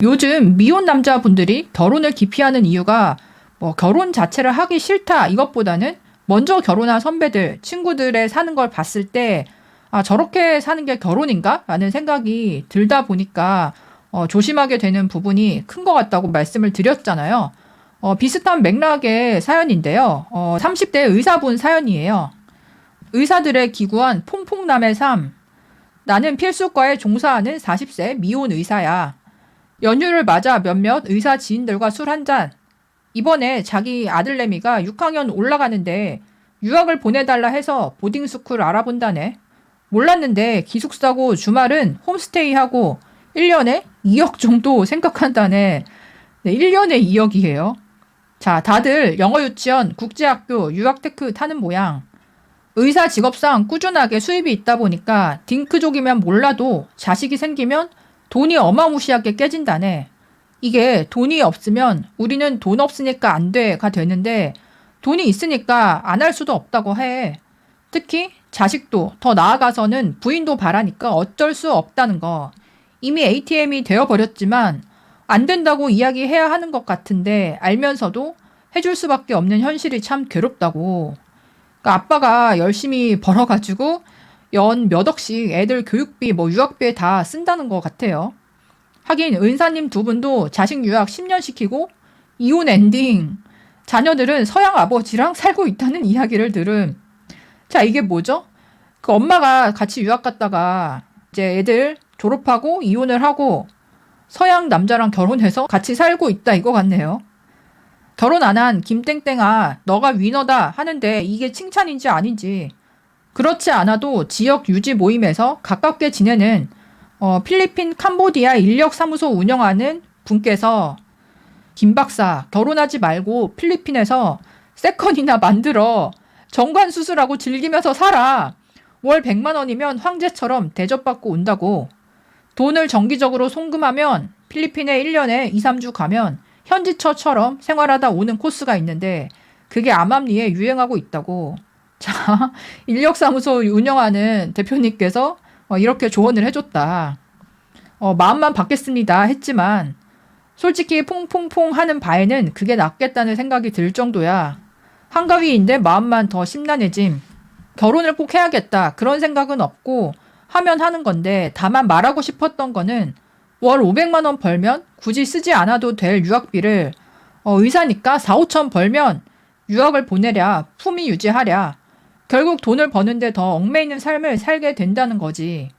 요즘 미혼 남자분들이 결혼을 기피하는 이유가 뭐 결혼 자체를 하기 싫다 이것보다는 먼저 결혼한 선배들, 친구들의 사는 걸 봤을 때 아, 저렇게 사는 게 결혼인가? 라는 생각이 들다 보니까 어, 조심하게 되는 부분이 큰 것 같다고 말씀을 드렸잖아요. 어, 비슷한 맥락의 사연인데요. 어, 30대 의사분 사연이에요. 의사들의 기구한 퐁퐁남의 삶. 나는 필수과에 종사하는 40세 미혼 의사야. 연휴를 맞아 몇몇 의사 지인들과 술 한잔. 이번에 자기 아들내미가 6학년 올라가는데 유학을 보내달라 해서 보딩스쿨 알아본다네. 몰랐는데 기숙사고 주말은 홈스테이하고 1년에 2억 정도 생각한다네. 네, 1년에 2억이에요. 자, 다들 영어 유치원, 국제학교, 유학테크 타는 모양. 의사 직업상 꾸준하게 수입이 있다 보니까 딩크족이면 몰라도 자식이 생기면 돈이 어마무시하게 깨진다네. 이게 돈이 없으면 우리는 돈 없으니까 안 돼가 되는데 돈이 있으니까 안 할 수도 없다고 해. 특히 자식도 더 나아가서는 부인도 바라니까 어쩔 수 없다는 거. 이미 ATM이 되어버렸지만 안 된다고 이야기해야 하는 것 같은데 알면서도 해줄 수밖에 없는 현실이 참 괴롭다고. 그러니까 아빠가 열심히 벌어가지고 연 몇 억씩 애들 교육비 뭐 유학비에 다 쓴다는 것 같아요. 하긴 은사님 두 분도 자식 유학 10년 시키고 이혼 엔딩 자녀들은 서양 아버지랑 살고 있다는 이야기를 들음. 자 이게 뭐죠? 그 엄마가 같이 유학 갔다가 이제 애들 졸업하고 이혼을 하고 서양 남자랑 결혼해서 같이 살고 있다 이거 같네요. 결혼 안 한 김땡땡아 너가 위너다 하는데 이게 칭찬인지 아닌지 그렇지 않아도 지역 유지 모임에서 가깝게 지내는 어, 필리핀 캄보디아 인력사무소 운영하는 분께서 김 박사 결혼하지 말고 필리핀에서 세컨이나 만들어 정관 수술하고 즐기면서 살아. 월 100만 원이면 황제처럼 대접받고 온다고. 돈을 정기적으로 송금하면 필리핀에 1년에 2, 3주 가면 현지처처럼 생활하다 오는 코스가 있는데 그게 암암리에 유행하고 있다고. 자, 인력사무소 운영하는 대표님께서 어, 이렇게 조언을 해줬다. 어, 마음만 받겠습니다 했지만 솔직히 퐁퐁퐁 하는 바에는 그게 낫겠다는 생각이 들 정도야. 한가위인데 마음만 더 심란해짐. 결혼을 꼭 해야겠다. 그런 생각은 없고 하면 하는 건데 다만 말하고 싶었던 거는 월 500만 원 벌면 굳이 쓰지 않아도 될 유학비를 어, 의사니까 4, 5천 벌면 유학을 보내랴. 품위 유지하랴. 결국 돈을 버는데 더 얽매이는 삶을 살게 된다는 거지.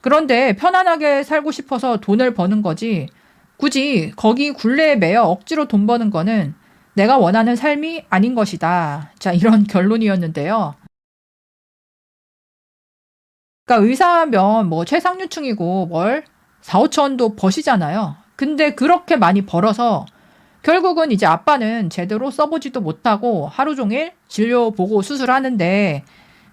그런데 편안하게 살고 싶어서 돈을 버는 거지. 굳이 거기 굴레에 매여 억지로 돈 버는 거는 내가 원하는 삶이 아닌 것이다. 자, 이런 결론이었는데요. 그러니까 의사면 뭐 최상류층이고 뭘 4, 5천도 버시잖아요. 근데 그렇게 많이 벌어서 결국은 이제 아빠는 제대로 써보지도 못하고 하루 종일 진료 보고 수술하는데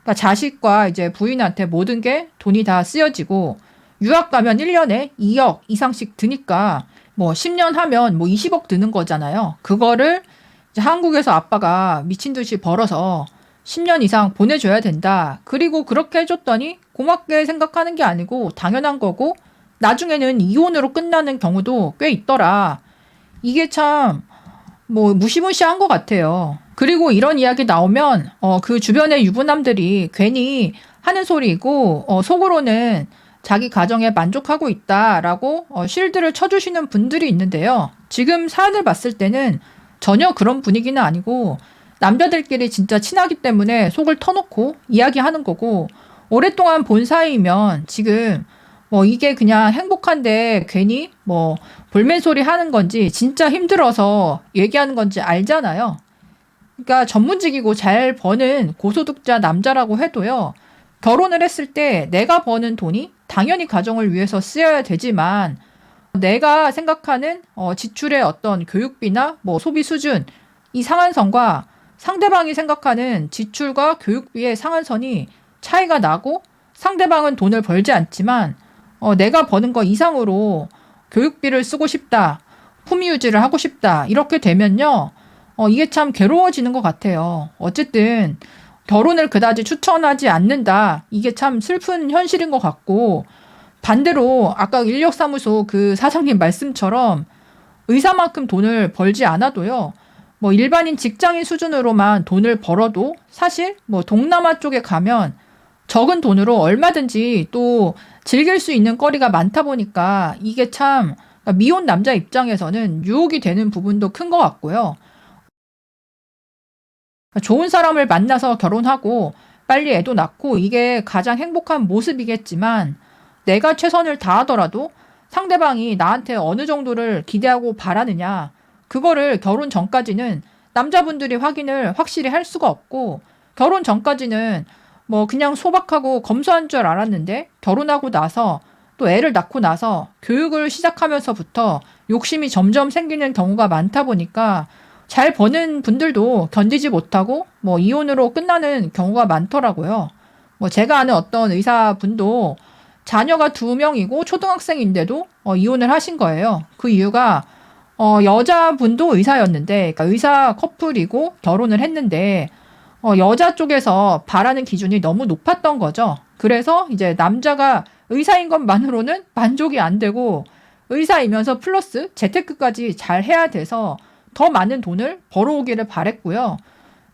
그러니까 자식과 이제 부인한테 모든 게 돈이 다 쓰여지고 유학 가면 1년에 2억 이상씩 드니까 뭐 10년 하면 뭐 20억 드는 거잖아요. 그거를 한국에서 아빠가 미친 듯이 벌어서 10년 이상 보내줘야 된다. 그리고 그렇게 해줬더니 고맙게 생각하는 게 아니고 당연한 거고 나중에는 이혼으로 끝나는 경우도 꽤 있더라. 이게 참 뭐 무시무시한 것 같아요. 그리고 이런 이야기 나오면 어, 그 주변의 유부남들이 괜히 하는 소리고 어, 속으로는 자기 가정에 만족하고 있다라고 어, 실드를 쳐주시는 분들이 있는데요. 지금 사연을 봤을 때는 전혀 그런 분위기는 아니고 남자들끼리 진짜 친하기 때문에 속을 터놓고 이야기하는 거고 오랫동안 본 사이면 지금 뭐 이게 그냥 행복한데 괜히 뭐 볼멘 소리 하는 건지 진짜 힘들어서 얘기하는 건지 알잖아요. 그러니까 전문직이고 잘 버는 고소득자 남자라고 해도요. 결혼을 했을 때 내가 버는 돈이 당연히 가정을 위해서 쓰여야 되지만 내가 생각하는 어, 지출의 어떤 교육비나 뭐 소비 수준 이 상한선과 상대방이 생각하는 지출과 교육비의 상한선이 차이가 나고 상대방은 돈을 벌지 않지만 어, 내가 버는 거 이상으로 교육비를 쓰고 싶다. 품위 유지를 하고 싶다. 이렇게 되면요. 어, 이게 참 괴로워지는 것 같아요. 어쨌든 결혼을 그다지 추천하지 않는다. 이게 참 슬픈 현실인 것 같고 반대로 아까 인력사무소 그 사장님 말씀처럼 의사만큼 돈을 벌지 않아도요. 뭐 일반인 직장인 수준으로만 돈을 벌어도 사실 뭐 동남아 쪽에 가면 적은 돈으로 얼마든지 또 즐길 수 있는 거리가 많다 보니까 이게 참 미혼 남자 입장에서는 유혹이 되는 부분도 큰 것 같고요. 좋은 사람을 만나서 결혼하고 빨리 애도 낳고 이게 가장 행복한 모습이겠지만 내가 최선을 다하더라도 상대방이 나한테 어느 정도를 기대하고 바라느냐 그거를 결혼 전까지는 남자분들이 확인을 확실히 할 수가 없고 결혼 전까지는 뭐 그냥 소박하고 검소한 줄 알았는데 결혼하고 나서 또 애를 낳고 나서 교육을 시작하면서부터 욕심이 점점 생기는 경우가 많다 보니까 잘 버는 분들도 견디지 못하고 뭐 이혼으로 끝나는 경우가 많더라고요. 뭐 제가 아는 어떤 의사분도 자녀가 두 명이고 초등학생인데도 어, 이혼을 하신 거예요. 그 이유가 어, 여자분도 의사였는데, 그러니까 의사 커플이고 결혼을 했는데, 어, 여자 쪽에서 바라는 기준이 너무 높았던 거죠. 그래서 이제 남자가 의사인 것만으로는 만족이 안 되고, 의사이면서 플러스 재테크까지 잘 해야 돼서 더 많은 돈을 벌어오기를 바랬고요.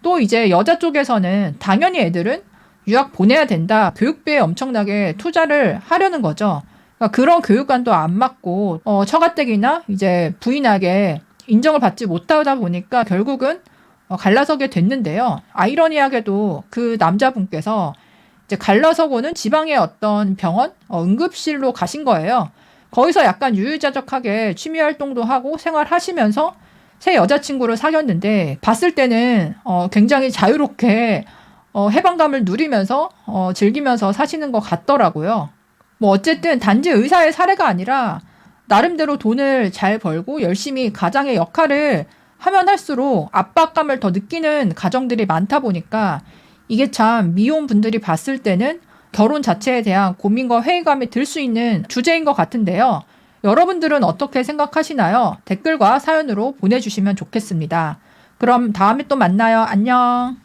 또 이제 여자 쪽에서는 당연히 애들은 유학 보내야 된다. 교육비에 엄청나게 투자를 하려는 거죠. 그러니까 그런 교육관도 안 맞고 어, 처가댁이나 이제 부인에게 인정을 받지 못하다 보니까 결국은 어, 갈라서게 됐는데요. 아이러니하게도 그 남자분께서 이제 갈라서고는 지방의 어떤 병원 어, 응급실로 가신 거예요. 거기서 약간 유유자적하게 취미 활동도 하고 생활하시면서 새 여자친구를 사귀었는데 봤을 때는 어, 굉장히 자유롭게 어, 해방감을 누리면서 어, 즐기면서 사시는 것 같더라고요. 뭐 어쨌든 단지 의사의 사례가 아니라 나름대로 돈을 잘 벌고 열심히 가장의 역할을 하면 할수록 압박감을 더 느끼는 가정들이 많다 보니까 이게 참 미혼 분들이 봤을 때는 결혼 자체에 대한 고민과 회의감이 들 수 있는 주제인 것 같은데요. 여러분들은 어떻게 생각하시나요? 댓글과 사연으로 보내주시면 좋겠습니다. 그럼 다음에 또 만나요. 안녕.